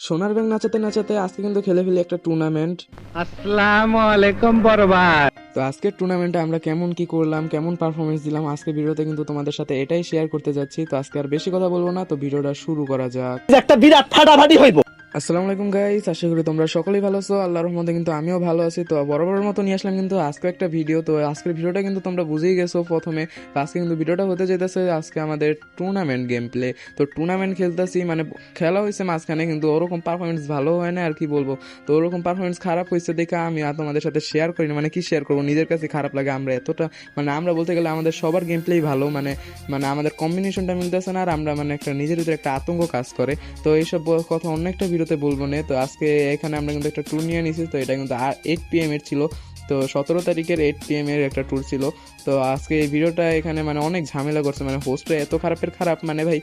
সোনার ব্যাংক নাচাতে নাচাতে আজকে কিন্তু খেলে ফেলি একটা টুর্নামেন্ট আসসালামু আলাইকুম বরবাদ। তো আজকের টুর্নামেন্টে আমরা কেমন কি করলাম কেমন পারফরমেন্স দিলাম আজকে ভিডিওতে কিন্তু তোমাদের সাথে এটাই শেয়ার করতে যাচ্ছি। তো আজকে আর বেশি কথা বলব না তো ভিডিওটা শুরু করা যাক। একটা বিরাট ফাটাফাটি হইব। আসসালামু আলাইকুম গাইস আশা করি তোমরা সকলেই ভালো আছো। আল্লাহর রহমতে কিন্তু আমিও ভালো আছি। তো বরাবরের মতো নিয়ে আসলাম কিন্তু আজকে একটা ভিডিও তো আজকের ভিডিওটা কিন্তু তোমরা বুঝেই গেছো প্রথমে। আজকে কিন্তু ভিডিওটা হতে যেতেছে আজকে আমাদের টুর্নামেন্ট গেম প্লে তো টুর্নামেন্ট খেলতেছি মানে খেলা হয়েছে মাঝখানে, কিন্তু ওরকম পারফরমেন্স ভালো হয় না আর কি বলব। তো ওরকম পারফরমেন্স খারাপ হয়েছে দেখে আমি আর তোমাদের সাথে শেয়ার করিনি। মানে কি শেয়ার করব? নিজের কাছে খারাপ লাগে আমরা এতটা। মানে আমরা বলতে গেলে আমাদের সবার গেম প্লেই ভালো মানে মানে আমাদের কম্বিনেশনটা মিলতেছে না, আর আমরা মানে একটা নিজের ভিতরে একটা আতঙ্ক কাজ করে। তো এইসব কথা অন্য একটা ভিডিওতে বলব না। তো আজকে এখানে আমরা কিন্তু একটা ট্যুর নিয়ে নিয়েছি তো এটা কিন্তু এইট পি এম এর ছিল। তো সতেরো তারিখের এইট পি এর একটা ট্যুর ছিল। তো আজকে এই ভিডিওটা এখানে মানে অনেক ঝামেলা করছে মানে হোস্টটা এত খারাপের খারাপ মানে ভাই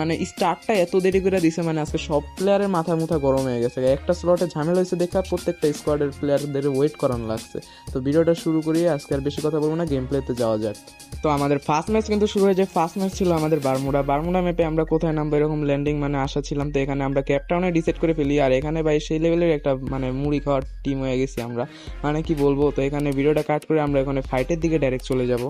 মানে স্টার্টটা এত দেরি করে দিছে মানে আজকে সব প্লেয়ারের মাথা মুথা গরম হয়ে গেছে। একটা স্লটে ঝামেলা হয়েছে দেখা প্রত্যেকটা স্কোয়াডের প্লেয়ারদের ওয়েট করানো লাগছে। তো ভিডিওটা শুরু করি, আজকে আর বেশি কথা বলব না গেম প্লেতে যাওয়া যাক। তো আমাদের ফার্স্ট ম্যাচ কিন্তু শুরু হয়ে যায় ফার্স্ট ম্যাচ ছিল আমাদের বারমুডা বারমুডা ম্যাপে আমরা কোথায় নামবো, এরকম ল্যান্ডিং মানে আশা ছিলাম, তো এখানে আমরা ক্যাপটাউনে ডিসাইড করে ফেলি। আর এখানে ভাই সেই লেভেলের একটা মানে মুড়ি খাওয়ার টিম হয়ে গেছি আমরা। মানে কি বলব? তো এখানে ভিডিওটা কাট করে আমরা এখানে ফাইটের দিকে ডাইরেক্ট চলে যাব।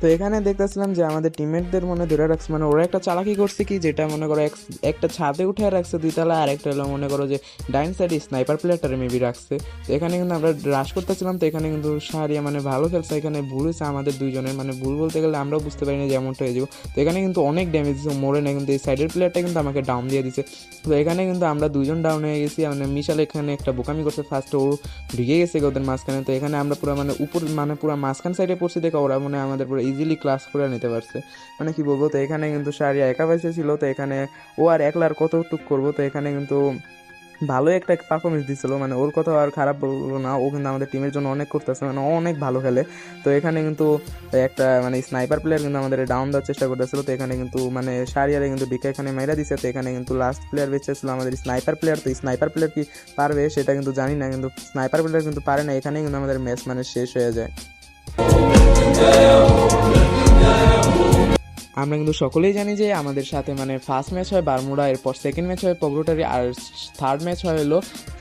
তো এখানে দেখতেছিলাম যে আমাদের টিমমেটদের মনে ধরে রাখছে মানে ওরা একটা চালাকি করছে কি, যেটা মনে করো এক- একটা ছাদে উঠে রাখছে দুইতলা আর একটা হলো মনে করো যে ডাইন সাইডে স্নাইপার প্লেয়ারটারে মেবি রাখছে। তো এখানে কিন্তু আমরা রাশ করতেছিলাম, তো এখানে কিন্তু সারিয়া মানে ভালো খেলছে, এখানে ভুল হয়েছে আমাদের দুইজনের মানে ভুল বলতে গেলে আমরাও বুঝতে পারিনি যে এমনটা হয়ে যাব। তো এখানে কিন্তু অনেক ড্যামেজ দিচ্ছে মরে না, কিন্তু এই সাইডের প্লেয়ারটা কিন্তু আমাকে ডাউন দিয়ে দিছে। তো এখানে কিন্তু আমরা দুজন ডাউন হয়ে গেছি মানে মিশাল এখানে একটা বোকামি করছে ফার্স্ট ও ঢুকে গেছে ওদের মাঝখানে। তো এখানে আমরা পুরো মানে উপর মানে পুরো মাঝখান সাইডে পড়ছি, দেখে ওরা মানে আমাদের পুরো ইজিলি ক্লাস করে নিতে পারছে। মানে কি বলব, তো এখানে কিন্তু সারিয়া একা পাইছে ছিল, তো এখানে ও আর একলার কতটুক করব, তো এখানে কিন্তু ভালো একটা পারফরমেন্স দিছিল। মানে ওর কথা আর খারাপ বলব না, ও কিন্তু আমাদের টিমের জন্য অনেক করতেছে মানে অনেক ভালো খেলে। তো এখানে কিন্তু একটা মানে স্নাইপার প্লেয়ার কিন্তু আমাদের ডাউন দেওয়ার চেষ্টা করতেছিল, তো এখানে কিন্তু মানে সারিয়ারে কিন্তু ডিকা এখানে মেরা দিছে, তো এখানে কিন্তু লাস্ট প্লেয়ার বেঁচে ছিল আমাদের স্নাইপার প্লেয়ার তো স্নাইপার প্লেয়ার কি পারবে, সেটা কিন্তু জানি না, কিন্তু স্নাইপার প্লেয়ার কিন্তু পারে না, এখানেই কিন্তু আমাদের ম্যাচ মানে শেষ হয়ে যায়। আমরা কিন্তু সকলেই জানি যে আমাদের সাথে মানে ফার্স্ট ম্যাচ হয় বারমুডা, এরপর সেকেন্ড ম্যাচ হয় পগরোটারি আর থার্ড ম্যাচ হয় হলো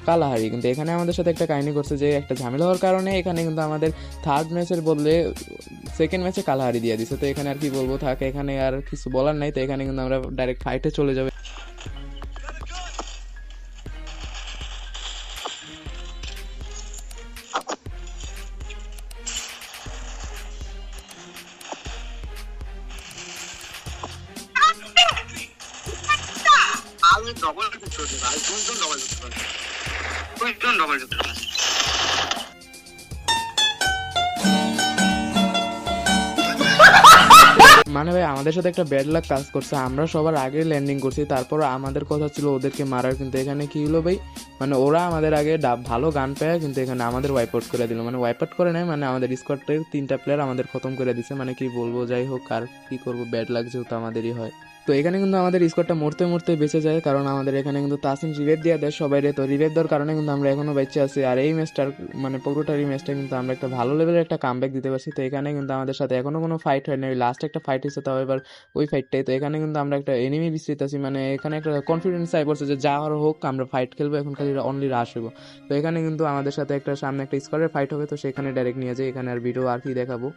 কালাহারি। কিন্তু এখানে আমাদের সাথে একটা কাহিনী করছে যে একটা ঝামেলা হওয়ার কারণে এখানে কিন্তু আমাদের থার্ড ম্যাচের বদলে সেকেন্ড ম্যাচে কালাহারি দিয়ে দিছে। তো এখানে আর কি বলব, থাকে, এখানে আর কিছু বলার নাই। তো এখানে কিন্তু আমরা ডাইরেক্ট ফাইটে চলে যাবে। ডবল যুক্ত হতে ডবল যুক্ত ডবল যুক্ত মানে ভাই, আমাদের সাথে একটা ব্যাড লাক কাজ করছে। আমরা সবার আগে ল্যান্ডিং করছি, তারপর আমাদের কথা ছিল ওদেরকে মারার, কিন্তু এখানে কি হলো ভাই? মানে ওরা আমাদের আগে ভালো গান পায় কিন্তু এখানে আমাদের ওয়াইপ আউট করে দিল। মানে ওয়াইপ আউট করে নেয় মানে আমাদের স্কোয়াডের তিনটা প্লেয়ার আমাদের খতম করে দিছে। মানে কি বলব, যাই হোক, আর কি করব ব্যাড লাক যেহেতু আমাদেরই হয়। তো এখানে কিন্তু আমাদের স্কোয়াডটা মরতে মরতে বেঁচে যায়, কারণ আমাদের এখানে কিন্তু তাসিম রিভেভ দিয়ে দেয় সবাই রে। তো রিভেভ দেওয়ার কারণে কিন্তু আমরা এখনও বেঁচে আছি। আর এই ম্যাচটার মানে পগ্রোটার এই ম্যাচটা কিন্তু আমরা একটা ভালো লেভেলের একটা কামব্যাক দিতে পারছি। তো এখানে কিন্তু আমাদের সাথে এখনও কোনো ফাইট হয় না লাস্ট একটা ফাইট হয়েছে তাও এবার ওই ফাইটটাই তো এখানে কিন্তু আমরা একটা এনিমি বিস্তৃত আছি। মানে এখানে একটা কনফিডেন্স আই পড়ছে যে যা আর হোক আমরা ফাইট খেলব, এখন খালি অনলি রাশ হব তো এখানে কিন্তু আমাদের সাথে একটা সামনে একটা স্কোয়াডের ফাইট হবে। তো সেখানে ডাইরেক্ট নিয়ে যাই। এখানে আর ভিডিও আর কি দেখাবো।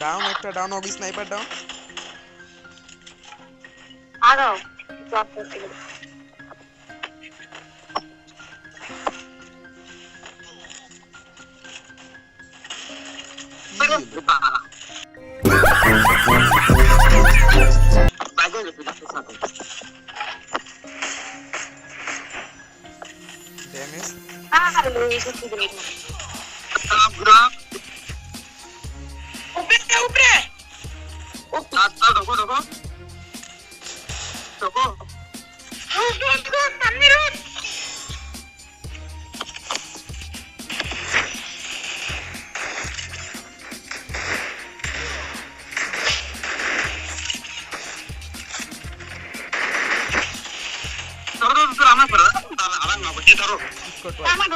ডাউন একটা ডাউন অবি স্নাইপার ডাউন আরও জব করতে গেলে বাইরে যেতে যাচ্ছে ঢোকো সামনে রোড ধরো ধরো ধরো আমার পড়া আমার না বসে ধরো আমার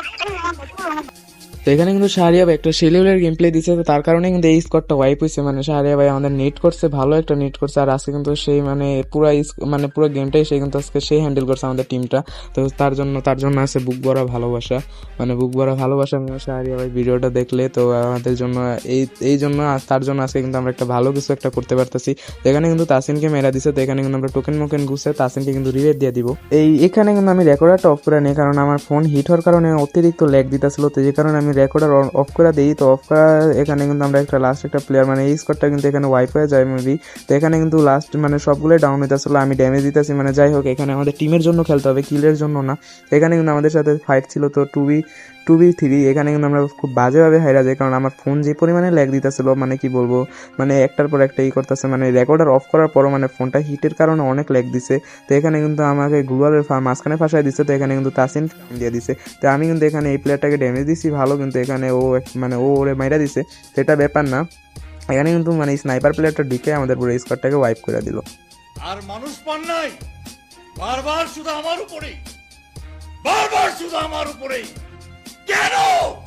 তো এখানে কিন্তু শাহরিয়া ভাই একটা শিলিউলের গেম প্লে দিচ্ছে তার কারণে কিন্তু এই স্কোয়াডটা ওয়াইপ হয়েছে মানে শাহরিয়া ভাই আমাদের নেট করছে, ভালো একটা নেট করছে, আর আজকে কিন্তু সেই মানে পুরো মানে পুরো গেমটাই সে কিন্তু আজকে সেই হ্যান্ডেল করছে আমাদের টিমটা তো তার জন্য তার জন্য আছে বুক ভরা ভালোবাসা। মানে বুক ভরা ভালোবাসা শাহরিয়া ভাই ভিডিওটা দেখলে, তো আমাদের জন্য এই এই জন্য তার জন্য আজকে কিন্তু আমরা একটা ভালো কিছু একটা করতে পারতেছি। এখানে কিন্তু তাসিনকে মেরা দিছে, তো এখানে কিন্তু আমরা টোকেন মোকেন গুছে, তাসিনকে কিন্তু রিভেট দিয়ে দিব। এই, এখানে কিন্তু আমি রেকর্ডারটা অফ করে নিই, কারণ আমার ফোন হিট হওয়ার কারণে অতিরিক্ত ল্যাগ দিতেছিল, তো যে কারণে আমি রেকর্ডার অফ করে দিই। তো অফ করা এখানে কিন্তু আমরা একটা লাস্ট একটা প্লেয়ার মানে এই স্কোরটা কিন্তু এখানে ওয়াইপ হয়ে যায় মেবি তো এখানে কিন্তু লাস্ট মানে সবগুলোই ডাউন হইতে আসলে আমি ড্যামেজ দিতেছি মানে যাই হোক, এখানে আমাদের টিমের জন্য খেলতে হবে কিলের জন্য না। এখানে কিন্তু আমাদের সাথে ফাইট ছিল, তো two B two B three এখানে কিন্তু আমরা খুব বাজেভাবে হাইরা যাই, কারণ আমার ফোন যে পরিমাণে ল্যাগ দিতেছিল মানে কি বলব মানে একটার পর একটা ই করতেছে মানে রেকর্ডার অফ করার পরও মানে ফোনটা হিটের কারণে অনেক ল্যাগ দিছে। তো এখানে কিন্তু আমাকে গুগলের মাঝখানে ফাঁসাই দিচ্ছে তো এখানে কিন্তু তাসিন দিয়ে দিছে। তো আমি কিন্তু এখানে এই প্লেয়ারটাকে ড্যামেজ দিছি, ভালো কিন্তু এখানে ও মানে ও ওরে মাইরা দিছে। এটা ব্যাপার না। এখানে কিন্তু মানে স্নাইপার প্লেয়ারটা ঢুকে আমাদের পুরো স্কোয়াডটাকে ওয়াইপ করে দিল। আর মানুষ পান নাই। বারবার শুধু আমার উপরেই। বারবার শুধু আমার উপরেই। কেন কেন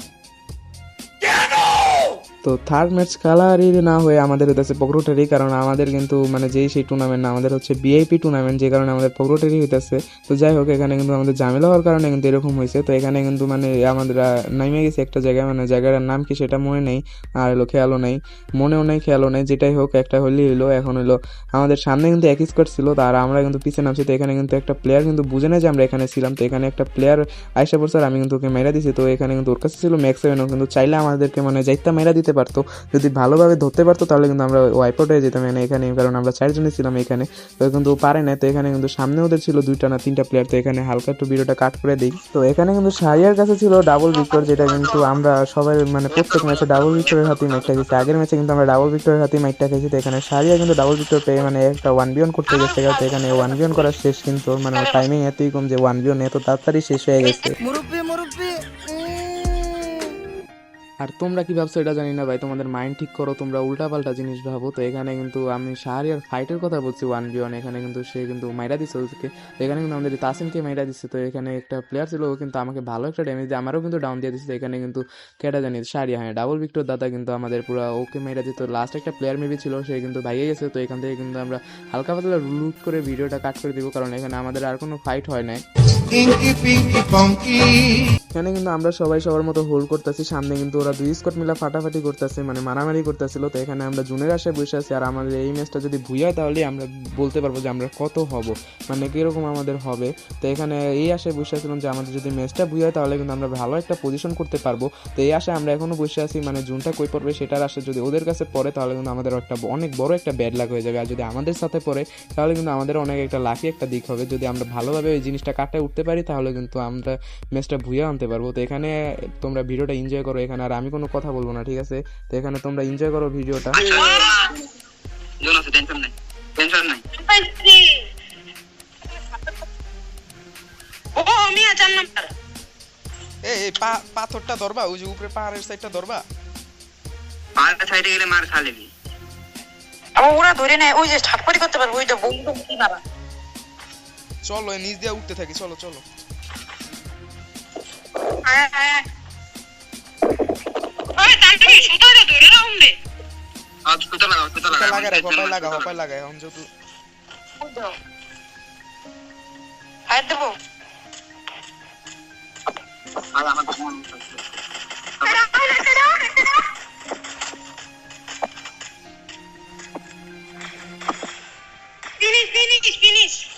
তো থার্ড ম্যাচ খেলারই না হয়ে আমাদের হইতেছে পকরোটারি কারণ আমাদের কিন্তু মানে যেই সেই টুর্নামেন্ট না, আমাদের হচ্ছে বিআইপি টুর্নামেন্ট যে কারণে আমাদের পকরোটারি হইতেছে। তো যাই হোক, এখানে কিন্তু আমাদের ঝামেলা হওয়ার কারণে কিন্তু এরকম হয়েছে তো এখানে কিন্তু মানে আমাদের নামে গেছে একটা জায়গায় মানে জায়গাটার নাম কি সেটা মনে নেই, আর হলো খেয়ালও নেই, মনেও নেই, খেয়ালও নেই, যেটাই হোক, একটা হলেই হইল। এখন হলো আমাদের সামনে কিন্তু এক স্কোয়াড ছিল, তো আর আমরা কিন্তু পিছনে নামছি, তো এখানে কিন্তু একটা প্লেয়ার কিন্তু বুঝে না যে আমরা এখানে ছিলাম। তো এখানে একটা প্লেয়ার আইসা পড়ছে আমি কিন্তু ওকে মেরা দিছি। তো এখানে কিন্তু ওর কাছে ছিল ম্যাক্স কিন্তু চাইলে আমাদেরকে মানে যাইতে মেরা দিতে পারতো। যদি ভালোভাবে ধরতে পারতো, তাহলে কিন্তু আমরা ওয়াইপ যেতাম মানে এখানে, কারণ আমরা চারজনই ছিলাম এখানে। তো কিন্তু পারে না, তো এখানে কিন্তু সামনে ওদের ছিল দুইটা না তিনটা প্লেয়ার তো এখানে হালকা একটু ভিডিওটা কাট করে দিই। তো এখানে কিন্তু সারিয়ার কাছে ছিল ডাবল ভিক্টর যেটা কিন্তু আমরা সবাই মানে প্রত্যেক ম্যাচে ডাবল ভিক্টরের হাতে মাইকটা খেয়েছি। আগের ম্যাচে কিন্তু আমরা ডাবল ভিক্টরের হাতে মাইকটা খেয়েছি, তো এখানে সারিয়া কিন্তু ডাবল ভিক্টর পেয়ে মানে একটা ওয়ান বিয়ন করতে গেছে। তো এখানে ওয়ান বিয়ন করার শেষ কিন্তু মানে টাইমিং এতই কম যে ওয়ান বিয়ন এত তাড়াতাড়ি শেষ হয়ে গেছে। আর তোমরা কি ভাবছ এটা জানি না ভাই, তোমাদের মাইন্ড ঠিক করো, তোমরা উল্টাপাল্টা জিনিস ভাবো। তো এখানে কিন্তু আমি শাহরিয়ার ফাইটের কথা বলছি ওয়ান বি ওয়ান এখানে কিন্তু সে কিন্তু মাইরা দিচ্ছে ওদেরকে তো এখানে কিন্তু আমাদের তাসিমকে মাইরা দিচ্ছে তো এখানে একটা প্লেয়ার ছিল, ও কিন্তু আমাকে ভালো একটা ড্যামেজ দিয়ে, আমারও কিন্তু ডাউন দিয়ে দিচ্ছে এখানে কিন্তু কেটা জানি শাহরিয়া হ্যাঁ ডাবল ভিক্টর দাদা কিন্তু আমাদের পুরো ওকে মাইরা দিত লাস্ট একটা প্লেয়ার মেবি ছিল, সে কিন্তু ভাইয়ে গেছে, তো এখান থেকে কিন্তু আমরা হালকা পাতলা লুট করে ভিডিওটা কাট করে দিব, কারণ এখানে আমাদের আর কোনো ফাইট হয় নাই। এখানে কিন্তু আমরা সবাই সবার মতো হোল্ড করতেছি, সামনে কিন্তু ওরা দুই স্কট মিলা ফাটাফাটি করতেছে মানে মারামারি করতেছিল, তো এখানে আমরা জুনের আশায় বসে আছি, আর আমাদের এই ম্যাচটা যদি ভুই হয় তাহলে আমরা বলতে পারব যে আমরা কত হব মানে কীরকম আমাদের হবে, তো এখানে এই আশায় বসে আছিলাম যে আমাদের যদি ম্যাচটা ভুই হয় তাহলে কিন্তু আমরা ভালো একটা পজিশন করতে পারব, তো এই আশায় আমরা এখনও বসে আছি মানে জুনটা কই পড়বে সেটার আশা যদি ওদের কাছে পড়ে তাহলে কিন্তু আমাদের একটা অনেক বড় একটা ব্যাড লাগ হয়ে যাবে, আর যদি আমাদের সাথে পড়ে তাহলে কিন্তু আমাদের অনেক একটা লাকি একটা দিক হবে, যদি আমরা ভালোভাবে ওই জিনিসটা কাটায় উঠতে পারি তাহলে কিন্তু আমরা ম্যাচটা ভুয়ে আনতে পারব। তো এখানে তোমরা ভিডিওটা এনজয় করো এখানে। আর আমি কোনো কথা বলব না ঠিক আছে? তো এখানে তোমরা এনজয় করো ভিডিওটা। টেনশন নাই টেনশন নাই ও আমি চার নাম্বার এই এই পাথরটা ধরবা ওই যে উপরে পাহাড়ের সাইডটা ধরবা। আর সাইডে গেলে মার খা লেবি আমার ওরা ধরে নেয় ওই যে ঠাপ্পারি করতে পারব ওই যে বন্ধু কি বাবা চলো নিচ দিয়ে উঠতে থাকি চলো চলো। আয় আয় আয় ওই তান্ত্রিক সুতো দে ধরে রাখুন দে আর সুতো লাগাও সুতো এটা লাগাও লাগা রে হপাই লাগা হপাই লাগা এখন যেহেতু হাত দেবো আর আমার মন ফিনিশ ফিনিশ ফিনিশ ঢোকো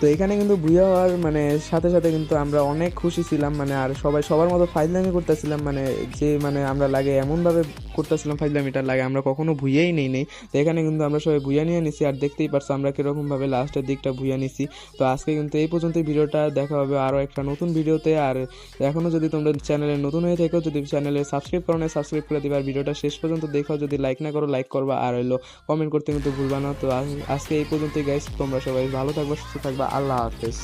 তো এখানে কিন্তু ভুইয়া হওয়ার মানে সাথে সাথে কিন্তু আমরা অনেক খুশি ছিলাম মানে আর সবাই সবার মতো ফাইজলামি করতেছিলাম মানে যে মানে আমরা লাগে এমনভাবে করতেছিলাম ফাইজলামিটার লাগে, আমরা কখনো ভুইয়াই নেই নেই। তো এখানে কিন্তু আমরা সবাই ভুইয়া নিয়ে নিছি, আর দেখতেই পারছ আমরা কীরকমভাবে লাস্টের দিকটা ভুইয়া নিছি। তো আজকে কিন্তু এই পর্যন্ত ভিডিওটা, দেখা হবে আরও একটা নতুন ভিডিওতে। আর এখনও যদি তোমরা চ্যানেলে নতুন হয়ে থাকো, যদি চ্যানেলে সাবস্ক্রাইব করো না সাবস্ক্রাইব করে দিবা। আর ভিডিওটা শেষ পর্যন্ত দেখো, যদি লাইক না করো, লাইক করবা। আর হলো কমেন্ট করতে কিন্তু ভুলবা না। তো আজকে এই পর্যন্তই গাইস তোমরা সবাই ভালো থাকবা, সুস্থ থাকবা। আল্লাহ হাফেজ।